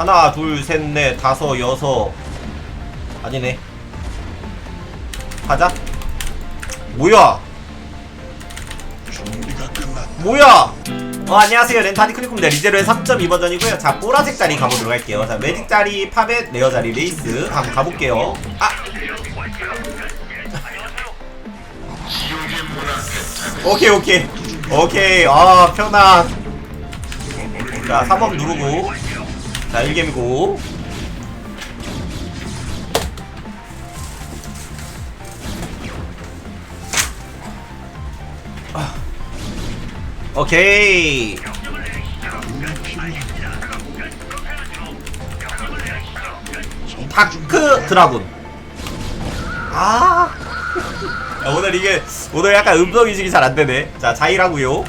하나 둘셋넷 다섯 여섯. 아니네. 가자. 뭐야? 뭐야? 어 안녕하세요. 렌타디 크리콤입니다. 리제로의 3.2버전이고요. 자 보라색 자리 가보도록 할게요. 자 매직 자리 파벳 레어 자리 레이스. 한번 가볼게요. 아! 오케이 오케이. 오케이. 아 편안 자 3번 누르고 자 1gem이고 오케이. 다크 드라군. 아. 야, 오늘 이게 오늘 약간 음성 인식이 잘 안 되네. 자 자일하고요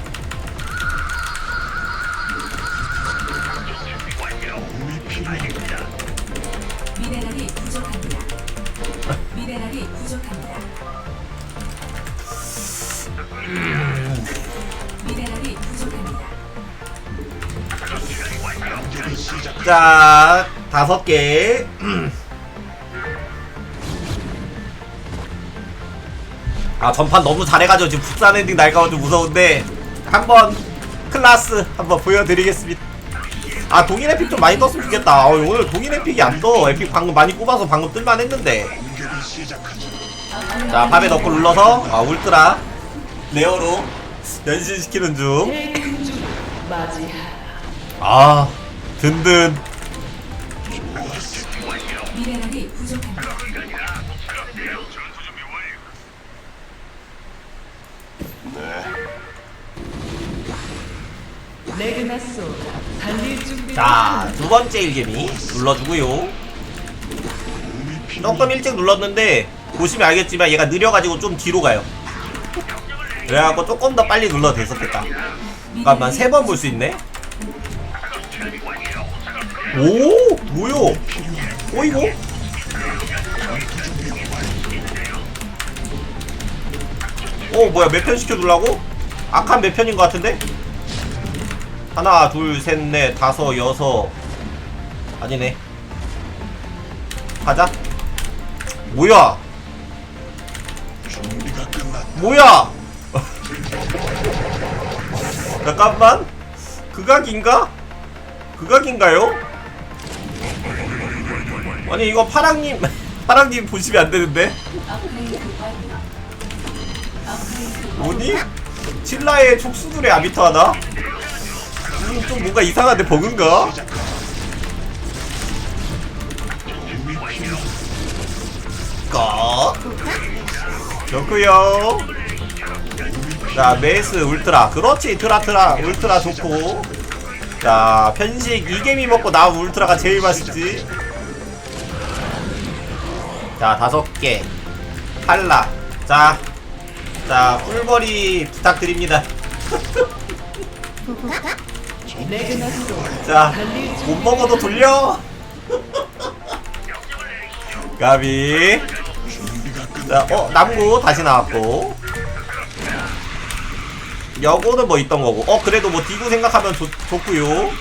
다섯 개. 아 전판 너무 잘해가지고 지금 국산 엔딩 날까봐 좀 무서운데 한번 클라스 한번 보여드리겠습니다. 아 동일 에픽 좀 많이 떴으면 좋겠다. 어, 오늘 동일 에픽이 안 떠. 에픽 방금 많이 뽑아서 방금 뜰만 했는데. 자 밥에 넣고 눌러서 아 울트라 레어로 변신시키는 중 아 든든 자, 두 번째 일개미 눌러주고요. 조금 일찍 눌렀는데 보시면 알겠지만 얘가 느려가지고 좀 뒤로 가요. 그래갖고 조금 더 빨리 눌러도 됐었겠다. 잠깐만 세 번 볼 수 있네. 오, 뭐요? 어이구. 어, 뭐야 몇 편 시켜둘라고? 악한 몇 편인 것 같은데? 하나 둘셋넷 다섯 여섯. 아니네. 가자. 뭐야? 뭐야? 잠깐만. 극악인가? 극악인가요? 아니 이거 파랑님 파랑님 보시면 안 되는데? 업그레이드 완료. 업그레이드 뭐니? 칠라의 촉수들의 아비터 하나 음, 좀 뭔가 이상한데 버그인가? 거 좋구요. 자 메스 울트라. 그렇지 트라트라. 울트라 좋고. 자 편식. 이개미 먹고 나온 울트라가 제일 맛있지. 자 다섯 개. 탈락. 자, 자 꿀벌이 부탁드립니다 자, 못 먹어도 돌려. 가비. 자, 어, 남구 다시 나왔고. 여고는 뭐 있던 거고. 어, 그래도 뭐 디구 생각하면 좋, 좋구요.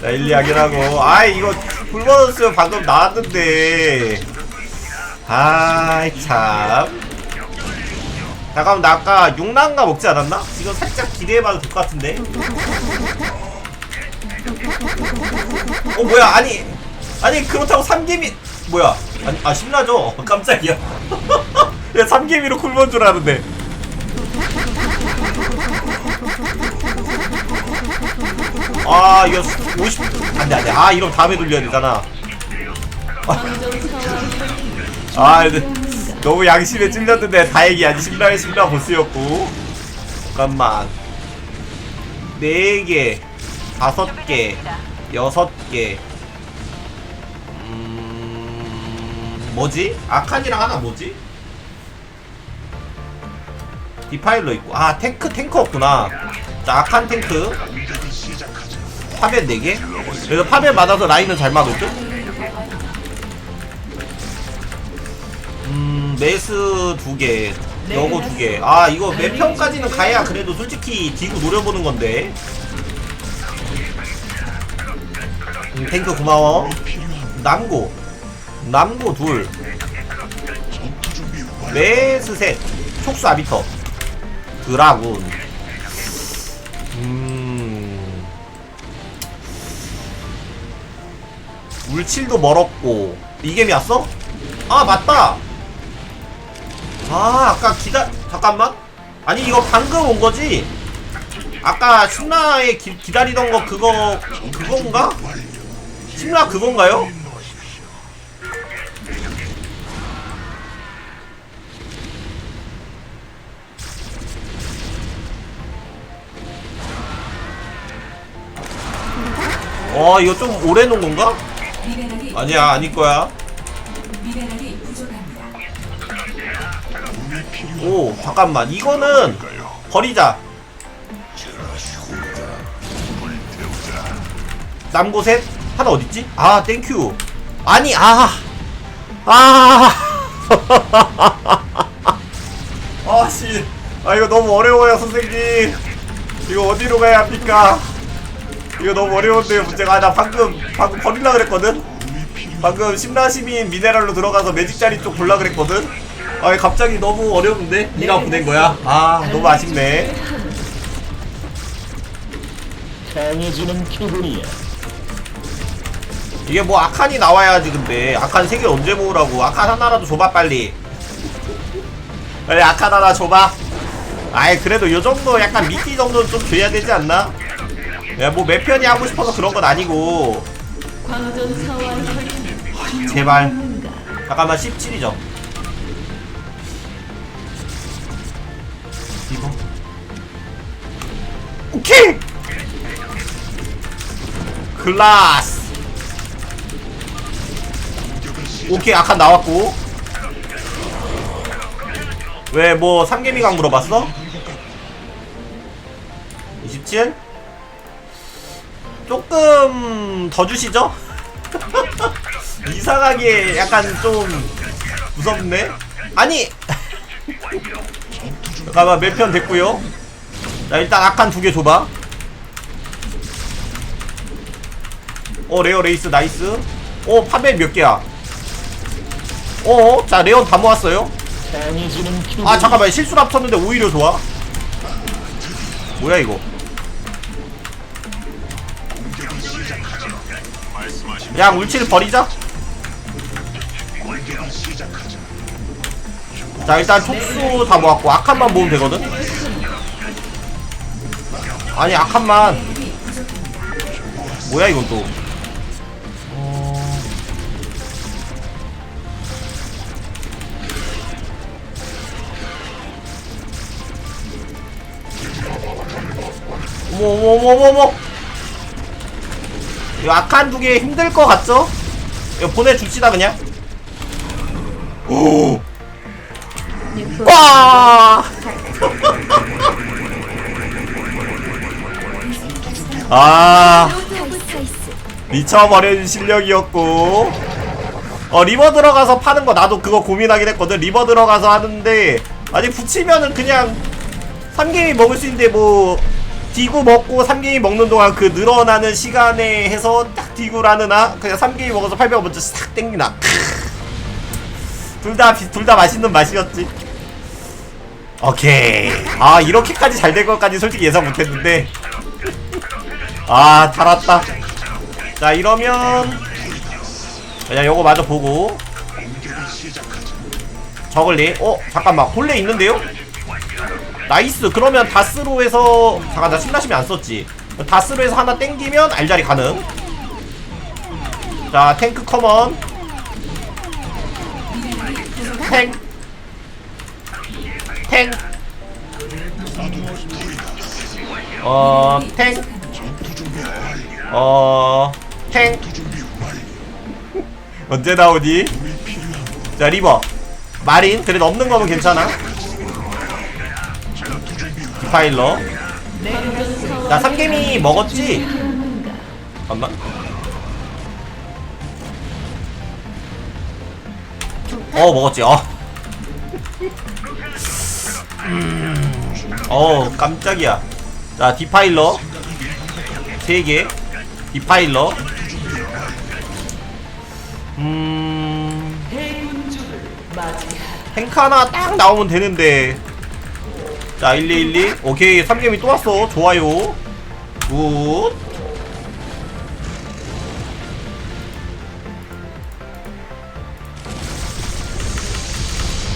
자, 일리하긴 하고. 아이, 이거 굶어졌으면 방금 나왔는데. 아이, 참. 잠깐만 나 아까 육랑가 먹지 않았나? 이거 살짝 기대해봐도 될 것 같은데. 어 뭐야 아니 아니 그렇다고 삼개미 뭐야? 아니 아 신나죠? 깜짝이야. 야 삼개미로 굶은 줄 아는데. 아 이거 50 안돼 안돼 아 이러면 다음에 돌려야 되잖아. 아 근데 너무 양심에 찔렸는데 아직 신라의 신라 보스였고. 잠깐만. 4개 5개 6개. 음... 뭐지? 아칸이랑 하나 뭐지? 디파일러 있고. 아 탱크 탱크 없구나. 자 아칸 탱크. 파벳 4개? 그래서 파벳 맞아서 라인은 잘 듯? 음, 메스 두 개, 여고 두 개. 아, 이거 몇 편까지는 가야 그래도 솔직히 디구 노려보는 건데. 음, 탱크 고마워. 남고 남고 둘. 메스 셋. 촉수 아비터. 드라군. 음. 울칠도 멀었고. 이겜이 왔어? 아 맞다 아 아까 기다 잠깐만 아니 이거 방금 온 거지? 아까 신라에 기, 기다리던 거 그거 그건가? 신라 그건가요? 어 이거 좀 오래 놓은 건가? 아니야 아닐 거야 오 잠깐만. 이거는 버리자. 남고셋? 하나 어딨지? 아 땡큐. 아니 아. 아. 아씨. 아 이거 너무 어려워요 선생님. 이거 어디로 가야 합니까? 이거 너무 어려운데요 문제가. 아, 나 방금 방금 버릴라 그랬거든? 방금 심라시민 미네랄로 들어가서 매직 자리 쪽 볼라 그랬거든 아 갑자기 너무 어려운데? 네가 보낸 거야? 아 너무 아쉽네. 강해지는 기분이야. 이게 뭐 아칸이 나와야지 근데. 아칸 세개 언제 모으라고? 아칸 하나라도 줘봐 빨리. 빨리 아칸 하나 줘봐. 아이 그래도 요 정도 약간 미끼 정도는 좀 줘야 되지 않나? 야뭐몇 편이 하고 싶어서 그런 건 아니고. 광전 사원 혈기 제발. 잠깐만 17이죠 오케이 클라스 오케이 아칸 나왔고 왜 뭐 삼개미강 물어봤어? 27? 조금 더 주시죠? 이상하게 약간 좀 무섭네? 아니! 잠깐만 몇편 됐고요 자 일단 악한 두 개 줘봐. 어 레어 레이스 나이스. 어 파벨 몇 개야? 어자 레온 다 모았어요. 아 잠깐만 실수로 합쳤는데 오히려 좋아? 뭐야 이거? 야 울치를 버리자? 자 일단 촉수 다 모았고 악한만 모으면 되거든 아니 악한만. 뭐야 이건 또 어... 어머 어머 어머 어머 어머 이거 악한 두개 힘들 것 같죠? 이거 보내줍시다 그냥 오 와! 아. 미쳐버린 실력이었고. 어 리버 들어가서 파는 거 나도 그거 고민하긴 했거든. 리버 들어가서 하는데 아직 붙이면은 그냥 3개미 먹을 수 있는데 뭐 디구 먹고 3개미 먹는 동안 그 늘어나는 시간에 해서 딱 디구라는 아 그냥 3개미 먹어서 800원 먼저 싹 땡기나. 둘다 둘 다 맛있는 맛이었지. 오케이. 아 이렇게까지 잘 될 것까지 솔직히 예상 못했는데 아 달았다. 자 이러면 그냥 요거 마저 보고. 저글리. 어 잠깐만. 홀레 있는데요? 나이스. 그러면 다스로 해서 잠깐 나 신라심이 안 썼지. 다스로 해서 하나 땡기면 알자리 가능. 자 탱크 커먼 탱. 탱. 어, 탱. 어, 탱. 언제 나오니? 자, 리버. 마린. 그래도 없는 거면 괜찮아. 사원 나 삼개미 먹었지? 잠깐만. 어, 먹었지. 어. 음. 어, 깜짝이야. 자, 디파일러. 3개. 디파일러. 음. 탱크 하나 딱 나오면 되는데. 자 1212 오케이 3gem이 또 왔어. 좋아요. 굿.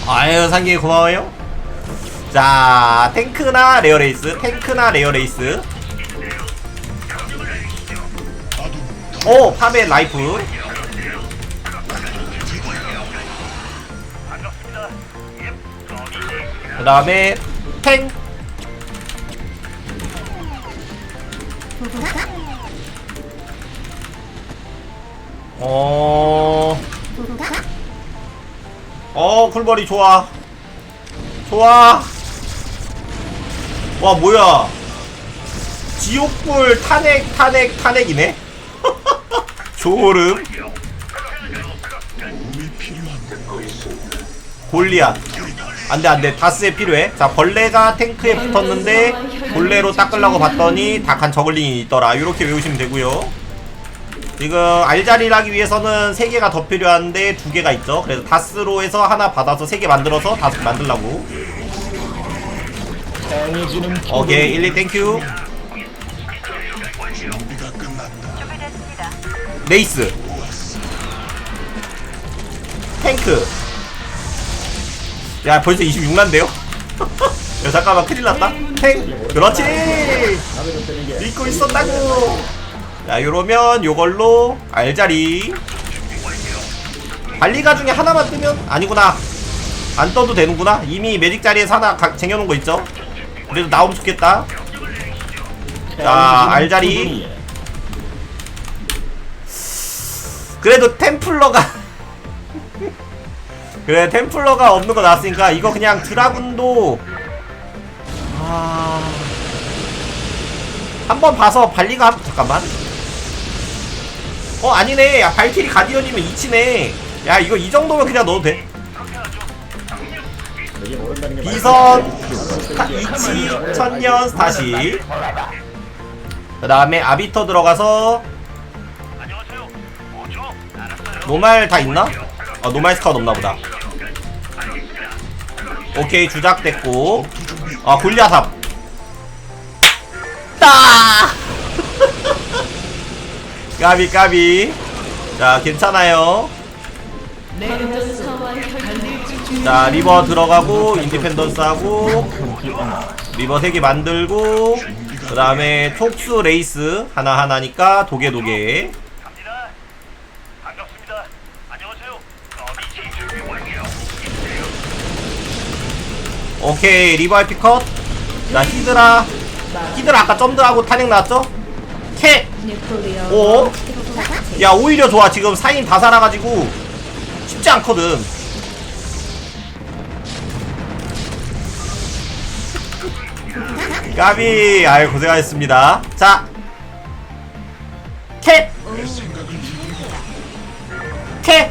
아유 3gem이 고마워요. 자 탱크나 레어레이스 탱크나 레어레이스 오 파베 라이프. 그 다음에 탱. 어... 어 쿨버리 좋아. 좋아. 와 뭐야. 지옥불 탄핵 탄핵 탄핵이네 조름. 골리앗. 안돼 안돼. 다스에 필요해. 자 벌레가 탱크에 붙었는데 벌레로 닦으려고 봤더니 닭한 저글링이 있더라. 이렇게 외우시면 되고요. 지금 알자리를 하기 위해서는 3개가 더 필요한데 2개가 있죠. 그래서 다스로 해서 하나 받아서 3개 만들어서 다스 만들라고. 오케이. 1, 2 땡큐 레이스. 탱크. 야 벌써 26난데요? 야 잠깐만 큰일났다. 탱 그렇지! 믿고 있었다고. 자 요러면 요걸로 알자리. 발리가 중에 하나만 뜨면 아니구나. 안 떠도 되는구나. 이미 매직 자리에서 하나 가- 쟁여놓은 거 있죠? 그래도 나오면 좋겠다. 자, 알자리. 그래도 템플러가 그래 템플러가 없는 거 나왔으니까 이거 그냥 드라군도 아... 한번 봐서 발리가 한... 잠깐만. 어 아니네. 야 발키리 가디언이면 이치네. 야 이거 이 정도면 그냥 넣어도 돼. 타- 이치 천년 다시. 그 다음에 아비터 들어가서 노말 다 있나? 어 노말 스카웃 없나보다. 오케이 주작 됐고. 아 골리아삽 따 까비 까비. 자 괜찮아요. 자 리버 들어가고 인디펜던스 하고 리버 3개 만들고 그 다음에 촉수 레이스 하나하나니까 도개 도개 오케이 리버 IP 컷자 히드라 히드라 아까 점드하고 탄핵 나왔죠? 캐! 오? 야 오히려 좋아 지금 4인 다 살아가지고 쉽지 않거든 까비 아유 고생하셨습니다 자 캣! 캣!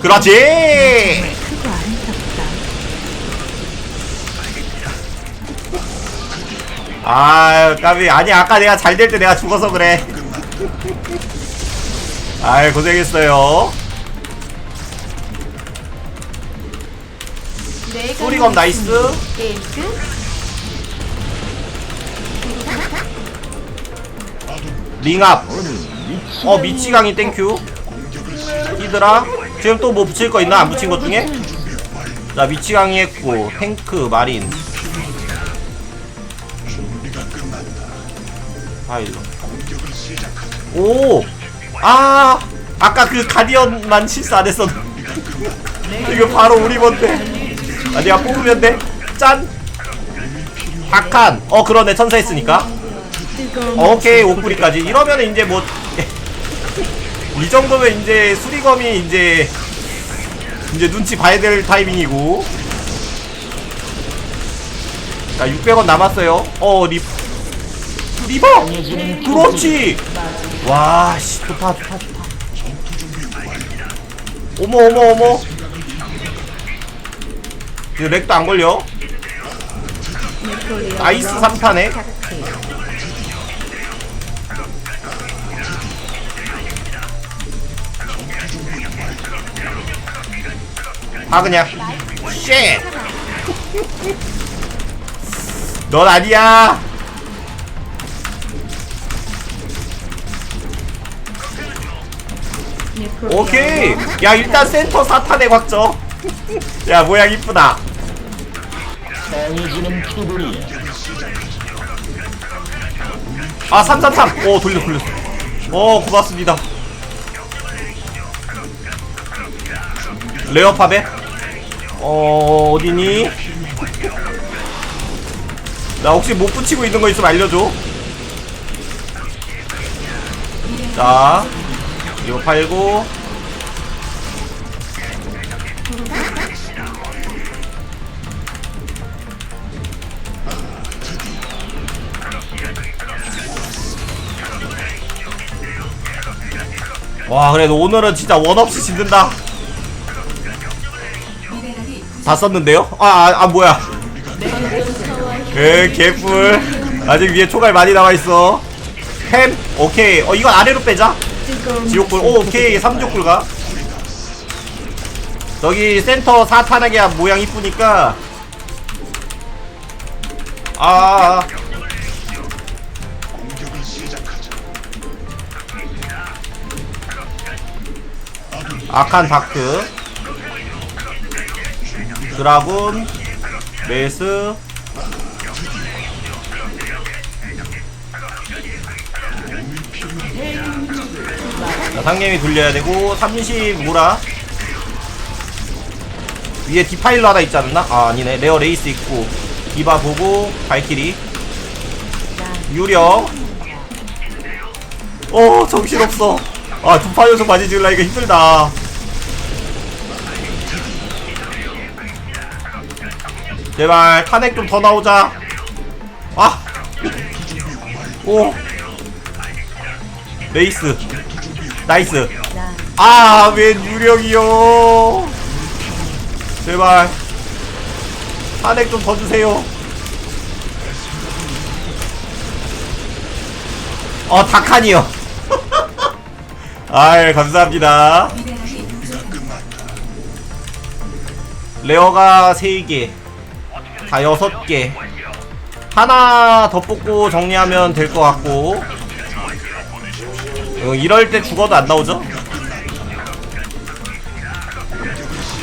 그렇지! 아유 까비. 아니 아까 내가 잘 될 때 내가 죽어서 그래. 아유 고생했어요. 소리검 나이스. 링압. 어 미치강이 땡큐. 히드라. 지금 또 뭐 붙일 거 있나? 안 붙인 것 중에? 자 미치강이 했고 탱크 마린 파일로 오! 아! 아까 그 가디언만 실수 안 했어. 이거 바로 우리 건데. 아, 내가 뽑으면 돼. 짠! 박한. 어, 그러네. 천사 했으니까. 오케이, 옥구리까지. 이러면 이제 뭐. 이 정도면 이제 수리검이 이제. 이제 눈치 봐야 될 타이밍이고. 자, 600원 남았어요. 어, 리, 리버! 그렇지! 와, 씨, 좋다, 좋다, 좋다. 어머, 어머, 어머. 이거 렉도 안 걸려. 나이스 3탄에. 가 그냥 쉣! 넌 아니야 오케이. 야 일단 센터 사탄의 확정 야 모양 이쁘다. 강해지는 기분이야. 아 333! 오 돌려 돌렸어 어 고맙습니다. 레어팝에? 어 어디니? 나 혹시 못 붙이고 있는 거 있으면 알려줘. 자 이거 팔고 와 그래도 오늘은 진짜 원 없이 짓는다. 다 썼는데요? 아, 아, 아 뭐야. 에 개뿔. 아직 위에 초갈 많이 남아있어. 햄 오케이. 어 이건 아래로 빼자. 지옥불. 오 오케이. 삼족불 가. 저기 센터 사탄하게 모양 이쁘니까. 아, 아, 아. 아칸 다크. 드라군. 메스. 자, 상gem이 돌려야 되고 30 무라. 위에 디파일러 하나 있지 않나? 아 아니네. 레어 레이스 있고. 디바 보고 발키리. 유령. 어 정신없어 아 두파 연속 맞이 지으려니까 힘들다 제발 탄핵 좀 더 나오자 아! 오 레이스 나이스 아, 웬 유령이요. 제발. 탄핵 좀 더 주세요. 어, 다칸이요. 아이, 감사합니다. 레어가 3개. 다 6개. 하나 더 뽑고 정리하면 될 것 같고. 어, 이럴 때 죽어도 안 나오죠?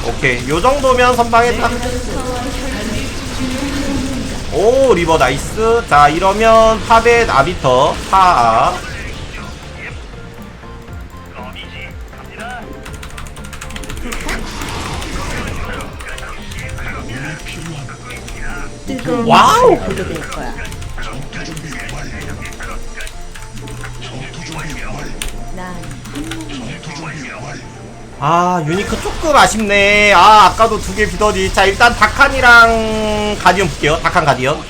오케이 요 정도면 선방했다 오 리버 나이스 자 이러면 파벳 아비터 파아 와우! 아 유니크 조금 아쉽네. 아 아까도 두 개 비더니. 자 일단 다칸이랑 가디언 볼게요. 다칸 가디언.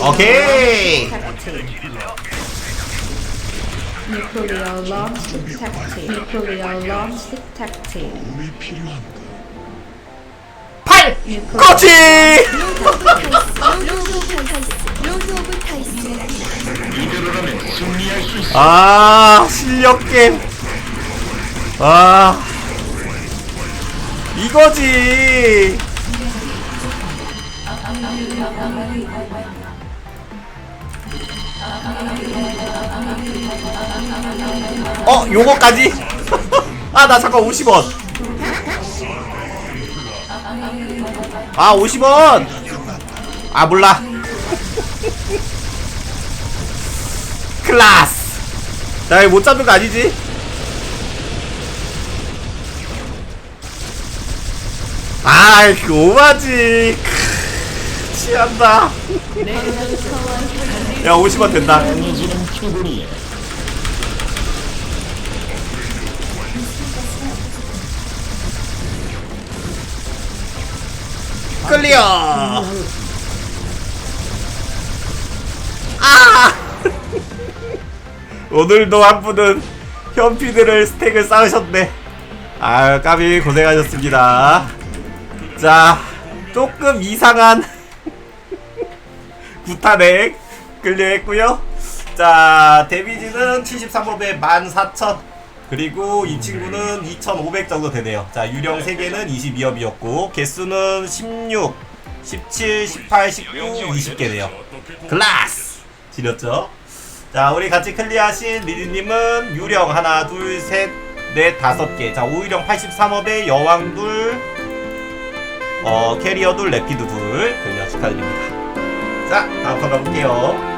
오케이 Nuclear launch detected. Nuclear launch detected. 8 그렇지 아 실력 게임 아 이거지 어 요거까지? 아 나 잠깐 50원. 아 50원! 아 몰라. 클라스! 나 이거 못 잡는 거 아니지? 아이 오바지. 크, 취한다 야 50원 된다. 강해지는 기분이야. 클리어! 아! 오늘도 한 분은 현피들을 스택을 쌓으셨네. 아유 까비 고생하셨습니다. 자 조금 이상한 구탄액 클리어했고요. 자 데미지는 73법에 14,000 그리고 이 친구는 2,500 정도 되네요. 자 유령 3개는 22업이었고 개수는 16 17 18 19 20개네요. 글라스! 지렸죠? 자 우리 같이 클리어하신 리리님은 유령 하나 둘 셋 넷 다섯 개 자 오유령 83업에 여왕 둘 어, 캐리어 둘 레피드 둘. 클리어 축하드립니다. 자 다음 거 가볼게요